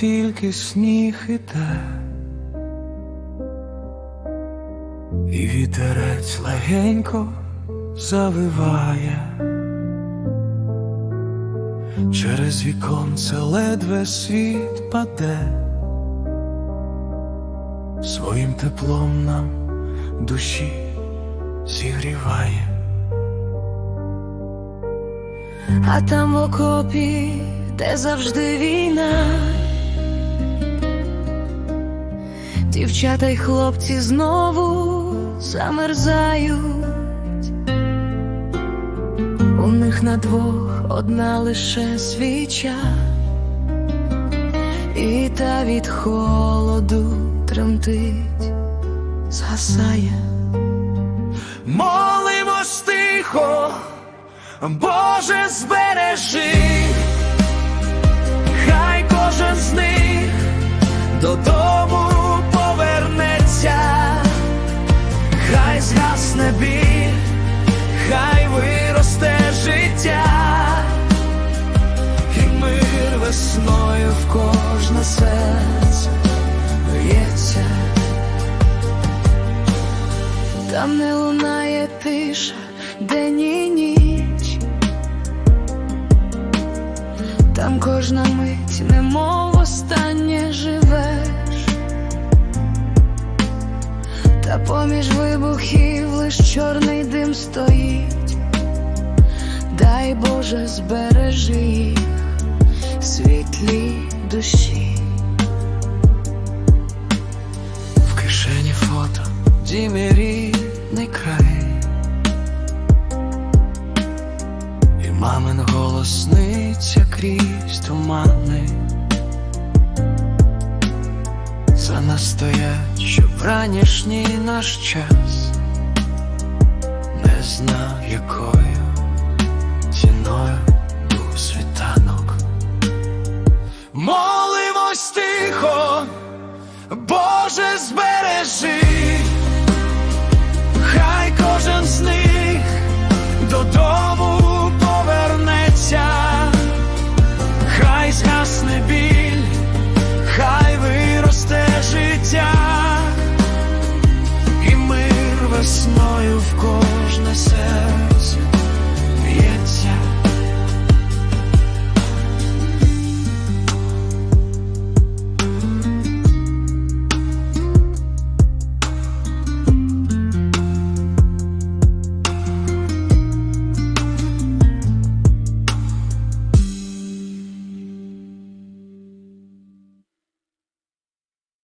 тільки сніг іде, і вітерець легенько завиває, через віконце ледве світ паде, своїм теплом нам душі зігріває. А там в окопі, де завжди війна, дівчата й хлопці знову замерзають, у них на двох одна лише свіча, і та від холоду тремтить, згасає. Молимось тихо, Боже збережи, хай кожен з них додому кожне серце б'ється. Там не лунає тиша, день і ніч, там кожна мить, немов останнє живеш, та поміж вибухів лиш чорний дим стоїть, дай Боже збережи їх світлі душі. В кишені фото, дімі рідний край, і мамин голос сниться крізь тумани. За нас стоять, щоб ранішній наш час не знав, якою